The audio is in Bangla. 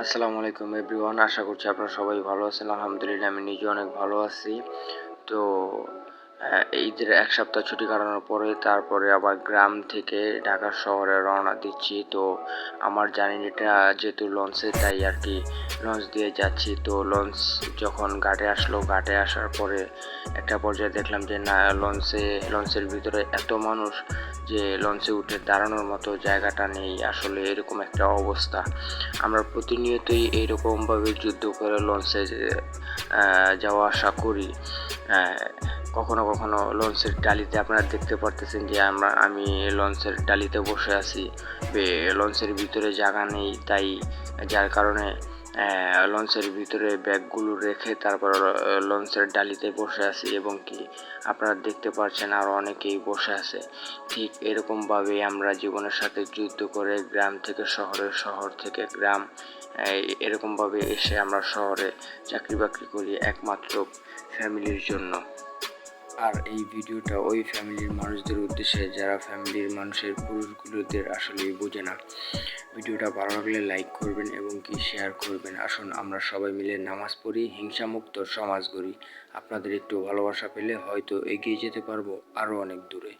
আসসালামু আলাইকুম এভরিওয়ান, আশা করছি আপনারা সবাই ভালো আছেন। আলহামদুলিল্লাহ আমি নিজে অনেক ভালো আছি। তো ঈদের এক সপ্তাহ ছুটি কাটানোর পরে তারপরে আবার গ্রাম থেকে ঢাকা শহরে রওনা দিচ্ছি। তো আমার জার্নিটা যেহেতু লঞ্চে, তাই আর কি লঞ্চ দিয়ে যাচ্ছি। তো লঞ্চ যখন ঘাটে আসলো, ঘাটে আসার পরে একটা পর্যায়ে দেখলাম যে, না, লঞ্চে, লঞ্চের ভিতরে এত মানুষ যে লঞ্চে উঠে দাঁড়ানোর মতো জায়গাটা নেই। আসলে এরকম একটা অবস্থা। আমরা প্রতিনিয়তই এইরকমভাবে যুদ্ধ করে লঞ্চে যাওয়া আসা করি। কখনো কখনো লঞ্চের ডালিতে আপনারা দেখতে পারতেছেন যে আমরা, আমি লঞ্চের ডালিতে বসে আছি। লঞ্চের ভিতরে জায়গা নেই, তাই যার কারণে লঞ্চের ভিতরে ব্যাগগুলো রেখে তারপর লঞ্চের ডালিতে বসে আছি এবং কি আপনারা দেখতে পাচ্ছেন আরও অনেকেই বসে আছে। ঠিক এরকমভাবেই আমরা জীবনের সাথে যুদ্ধ করে গ্রাম থেকে শহরে শহর থেকে গ্রাম এরকমভাবে এসে আমরা শহরে চাকরি বাকরি করি একমাত্র ফ্যামিলির জন্য। আর এই ভিডিওটা ওই ফ্যামিলির মানুষদের উদ্দেশ্যে, যারা ফ্যামিলির মানুষের পুরুষগুলোদের আসলেই বোঝে না। ভিডিওটা ভালো লাগলে লাইক করবেন এবং কি শেয়ার করবেন। আসুন, আমরা সবাই মিলে নামাজ পড়ি, হিংসামুক্ত সমাজ গড়ি। আপনাদের একটু ভালোবাসা পেলে হয়তো এগিয়ে যেতে পারব আরও অনেক দূরে।